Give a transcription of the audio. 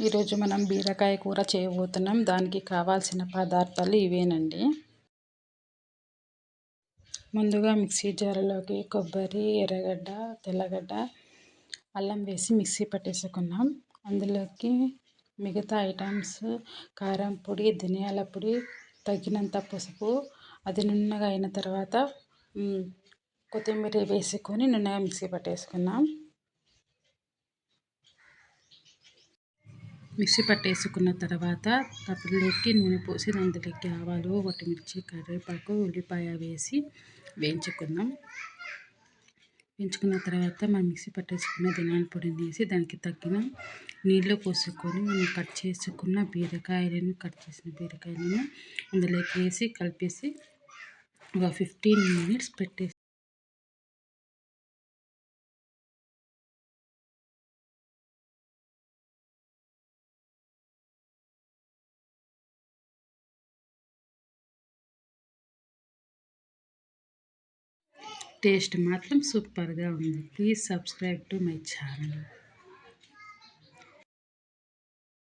ఈరోజు మనం బీరకాయ కూర చేయబోతున్నాం. దానికి కావాల్సిన పదార్థాలు ఇవేనండి. ముందుగా మిక్సీ జార్లోకి కొబ్బరి ఎర్రగడ్డ తెల్లగడ్డ అల్లం వేసి మిక్సీ పట్టేసుకున్నాం అందులోకి మిగతా ఐటమ్స్ కారం పొడి ధనియాల పొడి తగినంత పసుపు అది నున్నగా అయిన తర్వాత కొత్తిమీర వేసుకొని నున్నగా మిక్సీ పట్టేసుకున్నాం మిక్సీ పట్టేసుకున్న తర్వాత తప్పలోకి నూనె పోసి అందులోకి ఆవాలు మిర్చి కరివేపాకు ఉల్లిపాయ వేసి వేయించుకుందాం. వేయించుకున్న తర్వాత మనం మిక్సీ పట్టేసుకున్న ధనియాల పొడిని వేసి దానికి తగ్గిన నీళ్ళు పోసుకొని మనం కట్ చేసుకున్న బీరకాయలను కట్ చేసిన బీరకాయలను అందులోకి వేసి కలిపేసి ఒక ఫిఫ్టీన్ మినిట్స్ పెట్టేసి టేస్ట్ మాత్రం సూపర్గా ఉంది. Please subscribe to my channel.